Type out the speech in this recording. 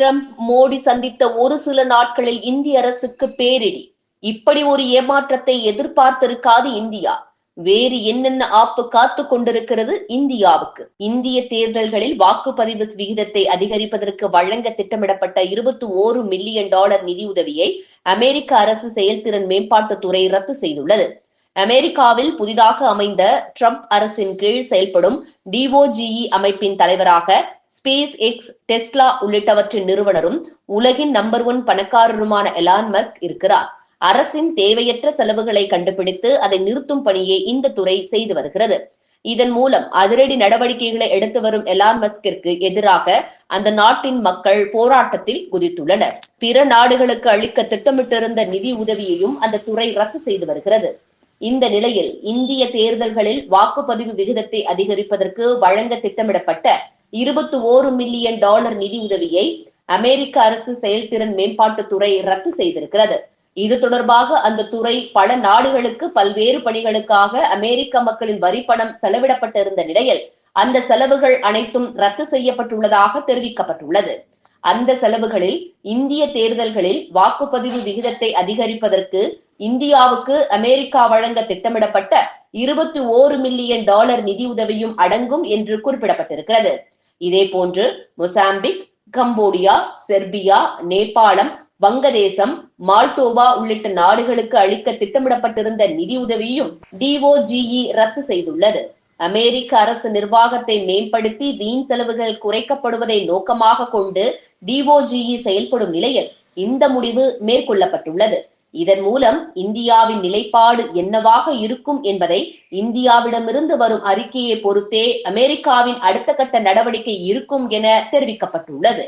Trump Modi சந்தித்த ஒரு சில நாட்களில் இந்திய அரசுக்கு பேரிடி. இப்படி ஒரு ஏமாற்றத்தை எதிர்பார்த்திருக்காது இந்தியா. வேறு என்னென்ன ஆப்பு காத்து கொண்டிருக்கிறது இந்தியாவுக்கு? இந்திய தேர்தல்களில் வாக்குப்பதிவு விகிதத்தை அதிகரிப்பதற்கு வழங்க திட்டமிடப்பட்ட இருபத்தி ஓரு மில்லியன் டாலர் நிதியுதவியை அமெரிக்க அரசு செயல்திறன் மேம்பாட்டுத்துறை ரத்து செய்துள்ளது. அமெரிக்காவில் புதிதாக அமைந்த ட்ரம்ப் அரசின் கீழ் செயல்படும் டிஓஜிஇ அமைப்பின் தலைவராக ஸ்பேஸ் எக்ஸ் டெஸ்லா உள்ளிட்டவற்றின் நிறுவனரும் உலகின் நம்பர் ஒன் பணக்காரருமான எலான் மஸ்க் இருக்கிறார். அரசின் தேவையற்ற செலவுகளை கண்டுபிடித்து அதை நிறுத்தும் பணியை இந்த துறை செய்து வருகிறது. இதன் மூலம் அதிரடி நடவடிக்கைகளை எடுத்து வரும் எலான் மஸ்கிற்கு எதிராக அந்த நாட்டின் மக்கள் போராட்டத்தில் குதித்துள்ளனர். பிற நாடுகளுக்கு அளிக்க திட்டமிட்டிருந்த நிதி உதவியையும் அந்த துறை ரத்து செய்து வருகிறது. இந்த நிலையில் இந்திய தேர்தல்களில் வாக்குப்பதிவு விகிதத்தை அதிகரிப்பதற்கு வழங்க திட்டமிடப்பட்ட இருபத்தி ஓரு மில்லியன் டாலர் நிதி உதவியை அமெரிக்க அரசு செயல்திறன் மேம்பாட்டுத்துறை ரத்து செய்திருக்கிறது. இது தொடர்பாக அந்த துறை பல நாடுகளுக்கு பல்வேறு பணிகளுக்காக அமெரிக்க மக்களின் வரி பணம் செலவிடப்பட்டிருந்த நிலையில் அந்த செலவுகள் அனைத்தும் ரத்து செய்யப்பட்டுள்ளதாக தெரிவிக்கப்பட்டுள்ளது. அந்த செலவுகளில் இந்திய தேர்தல்களில் வாக்குப்பதிவு விகிதத்தை அதிகரிப்பதற்கு இந்தியாவுக்கு அமெரிக்கா வழங்க திட்டமிடப்பட்ட இருபத்தி ஓரு மில்லியன் டாலர் நிதி உதவியும் அடங்கும் என்று குறிப்பிடப்பட்டிருக்கிறது. இதே போன்று மொசாம்பிக் கம்போடியா செர்பியா நேபாளம் வங்கதேசம் மால்டோவா உள்ளிட்ட நாடுகளுக்கு அளிக்க திட்டமிடப்பட்டிருந்த நிதியுதவியும் டிஓஜிஇ ரத்து செய்துள்ளது. அமெரிக்க அரசு நிர்வாகத்தை மேம்படுத்தி வீண் செலவுகள் குறைக்கப்படுவதை நோக்கமாக கொண்டு டிஓஜிஇ செயல்படும் நிலையில் இந்த முடிவு மேற்கொள்ளப்பட்டுள்ளது. இதன் மூலம் இந்தியாவின் நிலைப்பாடு என்னவாக இருக்கும் என்பதை இந்தியாவிடமிருந்து வரும் அறிக்கையை பொறுத்தே அமெரிக்காவின் அடுத்த கட்ட நடவடிக்கை இருக்கும் என தெரிவிக்கப்பட்டுள்ளது.